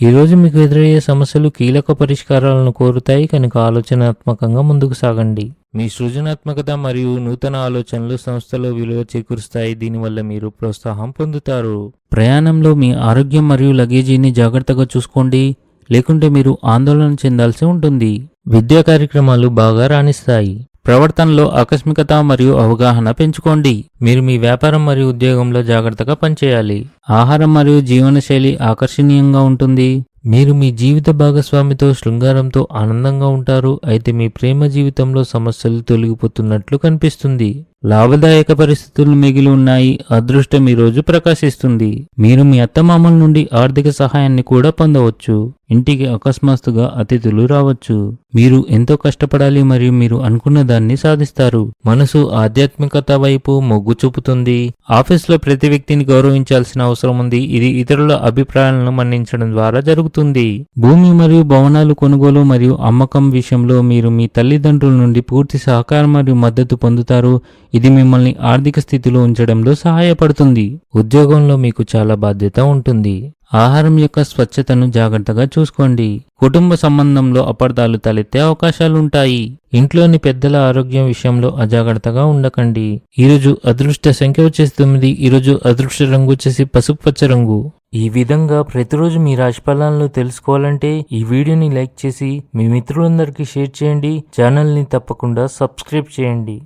ఈ రోజు మీకు ఎదురయ్యే సమస్యలు కీలక పరిష్కారాలను కోరుతాయి కనుక ఆలోచనాత్మకంగా ముందుకు సాగండి. మీ సృజనాత్మకత మరియు నూతన ఆలోచనలు సంస్థలో విలువ చేకూరుస్తాయి దీనివల్ల మీరు ప్రోత్సాహం పొందుతారు. ప్రయాణంలో మీ ఆరోగ్యం మరియు లగేజీని జాగ్రత్తగా చూసుకోండి లేకుంటే మీరు ఆందోళన చెందాల్సి ఉంటుంది. విద్యా కార్యక్రమాలు బాగా రాణిస్తాయి. ప్రవర్తనలో ఆకస్మికత మరియు అవగాహన పెంచుకోండి. మీరు మీ వ్యాపారం మరియు ఉద్యోగంలో జాగ్రత్తగా పనిచేయాలి. ఆహారం మరియు జీవనశైలి ఆకర్షణీయంగా ఉంటుంది. మీరు మీ జీవిత భాగస్వామితో శృంగారంతో ఆనందంగా ఉంటారు. అయితే మీ ప్రేమ జీవితంలో సమస్యలు తొలగిపోతున్నట్లు కనిపిస్తుంది. లాభదాయక పరిస్థితులు మిగిలి ఉన్నాయి. అదృష్టం ఈరోజు రోజు ప్రకాశిస్తుంది. మీరు మీ అత్తమామల నుండి ఆర్థిక సహాయాన్ని కూడా పొందవచ్చు. ఇంటికి అకస్మాత్తుగా అతిథులు రావచ్చు. మీరు ఎంతో కష్టపడాలి మరియు మీరు అనుకున్న దాన్ని సాధిస్తారు. మనసు ఆధ్యాత్మికత వైపు మొగ్గు చూపుతుంది. ఆఫీస్లో ప్రతి వ్యక్తిని గౌరవించాల్సిన అవసరం ఉంది. ఇది ఇతరుల అభిప్రాయాలను మన్నించడం ద్వారా జరుగుతుంది. భూమి మరియు భవనాలు కొనుగోలు మరియు అమ్మకం విషయంలో మీరు మీ తల్లిదండ్రుల నుండి పూర్తి సహకారం మరియు మద్దతు పొందుతారు. ఇది మిమ్మల్ని ఆర్థిక స్థితిలో ఉంచడంలో సహాయపడుతుంది. ఉద్యోగంలో మీకు చాలా బాధ్యత ఉంటుంది. ఆహారం యొక్క స్వచ్ఛతను జాగ్రత్తగా చూసుకోండి. కుటుంబ సంబంధంలో అపార్థాలు తలెత్తే అవకాశాలుంటాయి. ఇంట్లోని పెద్దల ఆరోగ్యం విషయంలో అజాగ్రత్తగా ఉండకండి. ఈరోజు అదృష్ట సంఖ్య వచ్చేసి తొమ్మిది ఈరోజు అదృష్ట రంగు వచ్చేసి పసుపు పచ్చ రంగు. ఈ విధంగా ప్రతిరోజు మీ రాశిఫలాలను తెలుసుకోవాలంటే ఈ వీడియోని లైక్ చేసి మీ మిత్రులందరికీ షేర్ చేయండి. ఛానల్ని తప్పకుండా సబ్స్క్రైబ్ చేయండి.